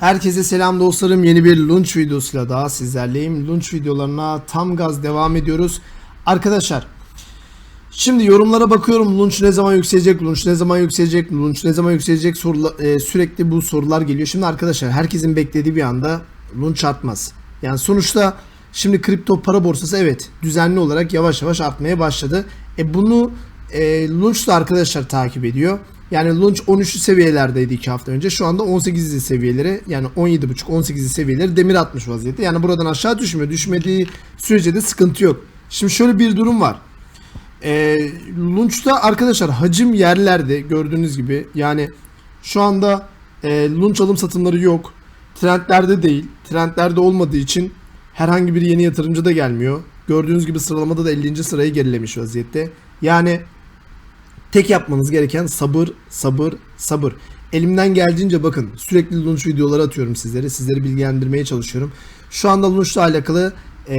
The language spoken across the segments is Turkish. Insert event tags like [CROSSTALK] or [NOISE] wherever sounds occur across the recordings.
Herkese selam dostlarım. Yeni bir lunch videosuyla daha sizlerleyim. Lunch videolarına tam gaz devam ediyoruz. Arkadaşlar şimdi yorumlara bakıyorum. Lunch ne zaman yükselecek? Lunch ne zaman yükselecek? Lunch ne zaman yükselecek? Sorula, e, sürekli bu sorular geliyor. Şimdi arkadaşlar herkesin beklediği bir anda lunch artmaz. Yani sonuçta şimdi kripto para borsası evet düzenli olarak yavaş yavaş artmaya başladı. E bunu e, Lunch da arkadaşlar takip ediyor. Yani Lunch 13'lü seviyelerdeydi 2 hafta önce. Şu anda 18'li seviyeleri yani 17.5-18'li seviyeleri demir atmış vaziyette. Yani buradan aşağı düşmüyor. Düşmediği sürece de sıkıntı yok. Şimdi şöyle bir durum var. E, Lunch'ta arkadaşlar hacim yerlerde gördüğünüz gibi yani şu anda e, Lunch alım satımları yok. Trendlerde değil. Trendlerde olmadığı için herhangi bir yeni yatırımcı da gelmiyor. Gördüğünüz gibi sıralamada da 50. sırayı gerilemiş vaziyette. Yani tek yapmanız gereken sabır, sabır, sabır. Elimden geldiğince bakın sürekli Lunch videoları atıyorum sizlere. Sizleri bilgilendirmeye çalışıyorum. Şu anda Lunch'la alakalı e,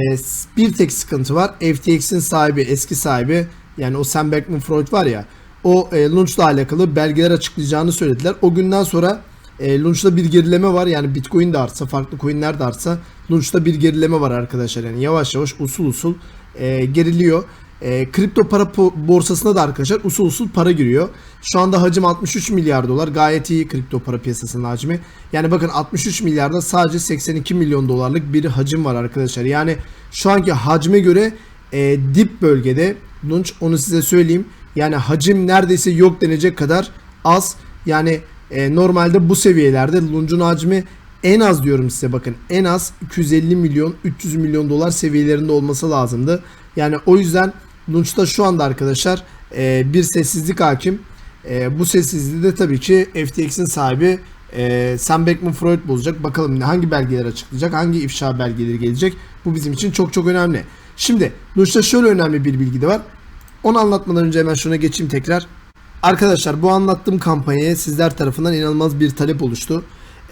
bir tek sıkıntı var. FTX'in sahibi, eski sahibi yani o Sam Bankman-Fried var ya o e, Lunch'la alakalı belgeler açıklayacağını söylediler. O günden sonra e, Launch'ta bir gerileme var. Yani Bitcoin de artsa, farklı coinler de artsa Launch'ta bir gerileme var arkadaşlar. Yani yavaş yavaş usul usul e, geriliyor. E, kripto para borsasına da arkadaşlar usul usul para giriyor. Şu anda hacim 63 milyar dolar. Gayet iyi kripto para piyasasının hacmi. Yani bakın 63 milyarda sadece 82 milyon dolarlık bir hacim var arkadaşlar. Yani şu anki hacme göre e, dip bölgede Launch onu size söyleyeyim. Yani hacim neredeyse yok denecek kadar az. Yani e, normalde bu seviyelerde Lunch'un hacmi en az diyorum size bakın en az 250 milyon 300 milyon dolar seviyelerinde olması lazımdı. Yani o yüzden Lunch'ta şu anda arkadaşlar e, bir sessizlik hakim. E, bu sessizliği de tabii ki FTX'in sahibi e, Sam Bankman-Fried bozacak. Bakalım hangi belgeler açıklayacak, hangi ifşa belgeleri gelecek. Bu bizim için çok çok önemli. Şimdi Lunch'ta şöyle önemli bir bilgi de var. Onu anlatmadan önce hemen şuna geçeyim tekrar. Arkadaşlar bu anlattığım kampanyaya sizler tarafından inanılmaz bir talep oluştu.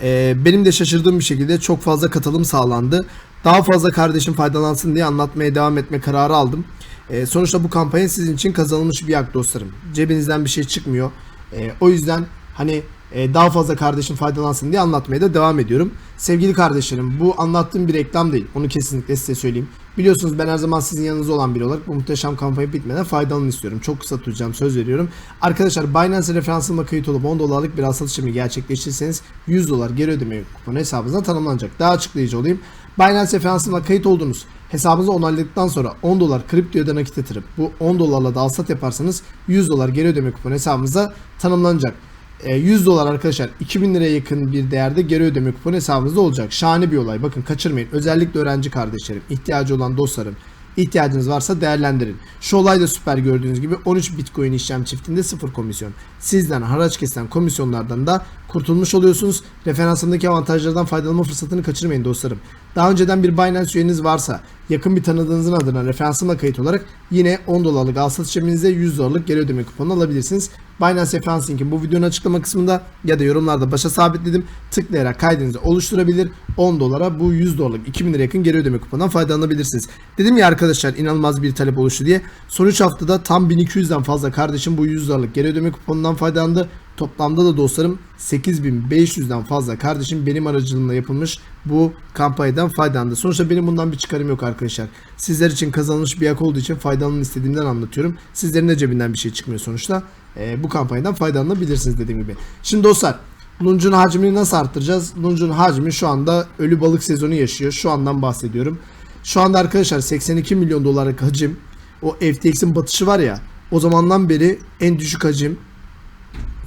Ee, benim de şaşırdığım bir şekilde çok fazla katılım sağlandı. Daha fazla kardeşim faydalansın diye anlatmaya devam etme kararı aldım. Ee, sonuçta bu kampanya sizin için kazanılmış bir hak dostlarım. Cebinizden bir şey çıkmıyor. Ee, o yüzden hani e, daha fazla kardeşim faydalansın diye anlatmaya da devam ediyorum. Sevgili kardeşlerim bu anlattığım bir reklam değil. Onu kesinlikle size söyleyeyim. Biliyorsunuz ben her zaman sizin yanınızda olan biri olarak bu muhteşem kampanya bitmeden faydalanın istiyorum. Çok kısa tutacağım söz veriyorum. Arkadaşlar Binance referansımla kayıt olup 10 dolarlık bir satış işlemi gerçekleştirirseniz 100 dolar geri ödeme kuponu hesabınıza tanımlanacak. Daha açıklayıcı olayım. Binance referansımla kayıt oldunuz. Hesabınızı onayladıktan sonra 10 dolar kriptoya da nakit yatırıp bu 10 dolarla da alsat yaparsanız 100 dolar geri ödeme kuponu hesabınıza tanımlanacak. E, 100 dolar arkadaşlar 2000 liraya yakın bir değerde geri ödeme kuponu hesabınızda olacak. Şahane bir olay. Bakın kaçırmayın. Özellikle öğrenci kardeşlerim, ihtiyacı olan dostlarım, ihtiyacınız varsa değerlendirin. Şu olay da süper gördüğünüz gibi 13 Bitcoin işlem çiftinde 0 komisyon. Sizden haraç kesilen komisyonlardan da kurtulmuş oluyorsunuz. Referansımdaki avantajlardan faydalanma fırsatını kaçırmayın dostlarım. Daha önceden bir Binance üyeniz varsa yakın bir tanıdığınızın adına referansımla kayıt olarak yine 10 dolarlık al satış işleminize 100 dolarlık geri ödeme kuponu alabilirsiniz. Binance referans linki bu videonun açıklama kısmında ya da yorumlarda başa sabitledim. Tıklayarak kaydınızı oluşturabilir. 10 dolara bu 100 dolarlık 2000 lira yakın geri ödeme kuponundan faydalanabilirsiniz. Dedim ya arkadaşlar inanılmaz bir talep oluştu diye. Son 3 haftada tam 1200'den fazla kardeşim bu 100 dolarlık geri ödeme kuponundan faydalandı. Toplamda da dostlarım 8500'den fazla kardeşim benim aracılığımla yapılmış bu kampanyadan faydalandı. Sonuçta benim bundan bir çıkarım yok arkadaşlar. Sizler için kazanılmış bir hak olduğu için faydalanın istediğimden anlatıyorum. Sizlerin de cebinden bir şey çıkmıyor sonuçta. Ee, bu kampanyadan faydalanabilirsiniz dediğim gibi. Şimdi dostlar Lunch'un hacmini nasıl arttıracağız? Lunch'un hacmi şu anda ölü balık sezonu yaşıyor. Şu andan bahsediyorum. Şu anda arkadaşlar 82 milyon dolarlık hacim. O FTX'in batışı var ya. O zamandan beri en düşük hacim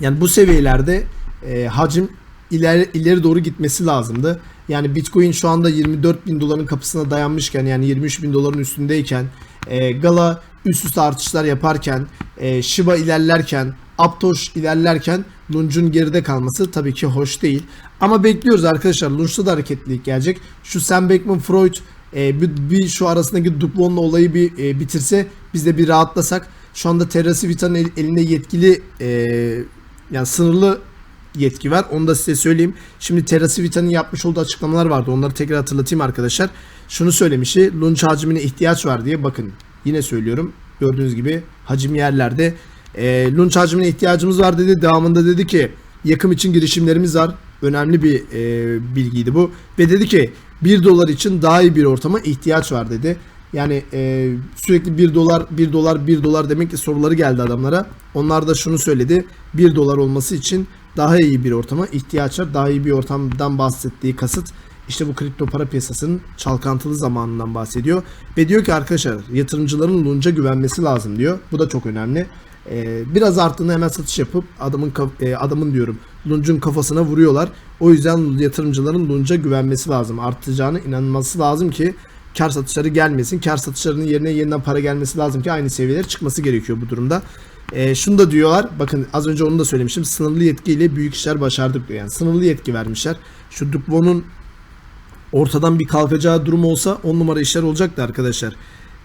yani bu seviyelerde e, hacim ileri, ileri doğru gitmesi lazımdı. Yani Bitcoin şu anda 24 bin doların kapısına dayanmışken yani 23 bin doların üstündeyken e, Gala üst üste artışlar yaparken e, Shiba ilerlerken Aptos ilerlerken Lunch'un geride kalması tabii ki hoş değil. Ama bekliyoruz arkadaşlar. Lunch'ta da hareketlilik gelecek. Şu Sam Bankman-Fried e, bir, bir şu arasındaki duplonla olayı bir e, bitirse biz de bir rahatlasak. Şu anda Terra Civita'nın el- elinde yetkili e, yani sınırlı yetki var. Onu da size söyleyeyim. Şimdi Terra Civita'nın yapmış olduğu açıklamalar vardı. Onları tekrar hatırlatayım arkadaşlar. Şunu söylemişti. Lunch hacmine ihtiyaç var diye. Bakın yine söylüyorum. Gördüğünüz gibi hacim yerlerde. E, lunch hacmine ihtiyacımız var dedi. Devamında dedi ki yakım için girişimlerimiz var. önemli bir e, bilgiydi bu. Ve dedi ki 1 dolar için daha iyi bir ortama ihtiyaç var dedi. Yani e, sürekli 1 dolar 1 dolar 1 dolar demek ki soruları geldi adamlara. Onlar da şunu söyledi. 1 dolar olması için daha iyi bir ortama ihtiyaç var. Daha iyi bir ortamdan bahsettiği kasıt işte bu kripto para piyasasının çalkantılı zamanından bahsediyor. Ve diyor ki arkadaşlar yatırımcıların lunca güvenmesi lazım diyor. Bu da çok önemli. Ee, biraz arttığında hemen satış yapıp adamın e, adamın diyorum luncun kafasına vuruyorlar. O yüzden yatırımcıların lunca güvenmesi lazım. Artacağına inanması lazım ki kar satışları gelmesin. Kar satışlarının yerine yeniden para gelmesi lazım ki aynı seviyelere çıkması gerekiyor bu durumda. Ee, şunu da diyorlar. Bakın az önce onu da söylemiştim. Sınırlı yetkiyle büyük işler başardık diyor. Yani sınırlı yetki vermişler. Şu Duplo'nun ortadan bir kalkacağı durum olsa 10 numara işler olacaktı arkadaşlar.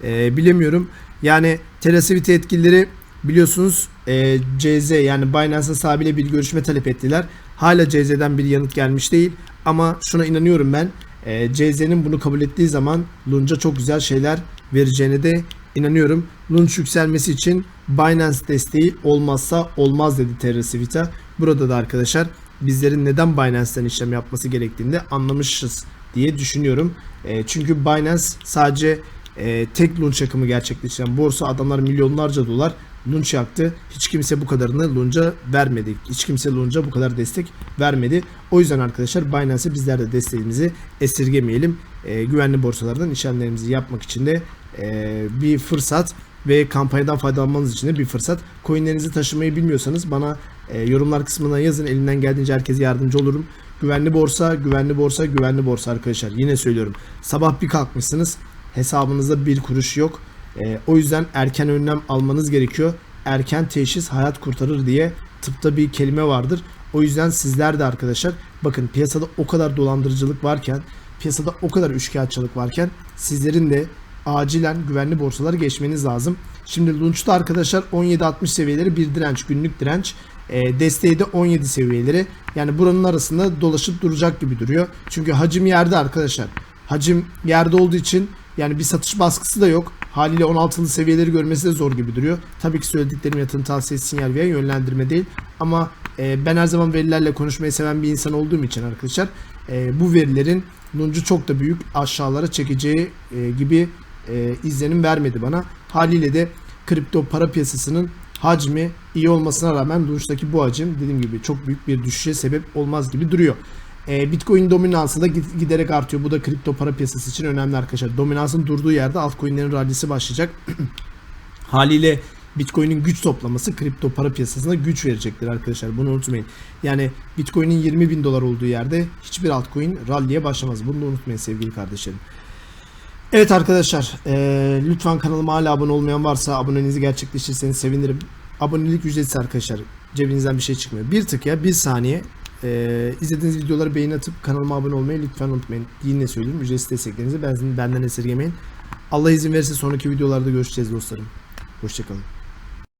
Ee, bilemiyorum. Yani Telasivite yetkilileri biliyorsunuz e, CZ yani Binance sahibiyle bir görüşme talep ettiler. Hala CZ'den bir yanıt gelmiş değil. Ama şuna inanıyorum ben. E, CZ'nin bunu kabul ettiği zaman Lunch'a çok güzel şeyler vereceğine de inanıyorum. Lunch yükselmesi için Binance desteği olmazsa olmaz dedi Terrasivita. Burada da arkadaşlar bizlerin neden Binance'ten işlem yapması gerektiğini de anlamışız diye düşünüyorum. E, çünkü Binance sadece e, tek lunch akımı gerçekleştiren borsa adamlar milyonlarca dolar lunch yaktı. Hiç kimse bu kadarını lunch'a vermedi. Hiç kimse lunch'a bu kadar destek vermedi. O yüzden arkadaşlar Binance'e bizler de desteğimizi esirgemeyelim. E, güvenli borsalardan işlemlerimizi yapmak için de e, bir fırsat ve kampanyadan faydalanmanız için de bir fırsat. Coinlerinizi taşımayı bilmiyorsanız bana e, yorumlar kısmına yazın. Elimden geldiğince herkese yardımcı olurum. Güvenli borsa, güvenli borsa, güvenli borsa arkadaşlar. Yine söylüyorum. Sabah bir kalkmışsınız. Hesabınızda bir kuruş yok. Ee, o yüzden erken önlem almanız gerekiyor. Erken teşhis hayat kurtarır diye tıpta bir kelime vardır. O yüzden sizler de arkadaşlar bakın piyasada o kadar dolandırıcılık varken, piyasada o kadar üçkağıtçılık varken sizlerin de acilen güvenli borsalara geçmeniz lazım. Şimdi Launch'ta arkadaşlar 17.60 seviyeleri bir direnç, günlük direnç. E, desteği de 17 seviyeleri. Yani buranın arasında dolaşıp duracak gibi duruyor. Çünkü hacim yerde arkadaşlar. Hacim yerde olduğu için yani bir satış baskısı da yok. Haliyle 16'lı seviyeleri görmesi de zor gibi duruyor. Tabii ki söylediklerim yatırım tavsiyesi sinyal veya yönlendirme değil. Ama e, ben her zaman verilerle konuşmayı seven bir insan olduğum için arkadaşlar e, bu verilerin luncu çok da büyük aşağılara çekeceği e, gibi e, izlenim vermedi bana. Haliyle de kripto para piyasasının hacmi iyi olmasına rağmen Lunch'taki bu hacim dediğim gibi çok büyük bir düşüşe sebep olmaz gibi duruyor. E, Bitcoin dominansı da gid- giderek artıyor. Bu da kripto para piyasası için önemli arkadaşlar. Dominansın durduğu yerde altcoin'lerin rallisi başlayacak. [CLEARS THROAT] Haliyle Bitcoin'in güç toplaması kripto para piyasasına güç verecektir arkadaşlar. Bunu unutmayın. Yani Bitcoin'in 20 bin dolar olduğu yerde hiçbir altcoin rally'e başlamaz. Bunu da unutmayın sevgili kardeşlerim. Evet arkadaşlar eee, lütfen kanalıma hala abone olmayan varsa abonenizi gerçekleştirirseniz sevinirim. Abonelik ücretsiz arkadaşlar. Cebinizden bir şey çıkmıyor. Bir tık ya bir saniye eee izlediğiniz videoları beğeni atıp kanalıma abone olmayı lütfen unutmayın. Yine söyleyeyim ücretsiz desteklerinizi benden esirgemeyin. Allah izin verirse sonraki videolarda görüşeceğiz dostlarım. Hoşçakalın.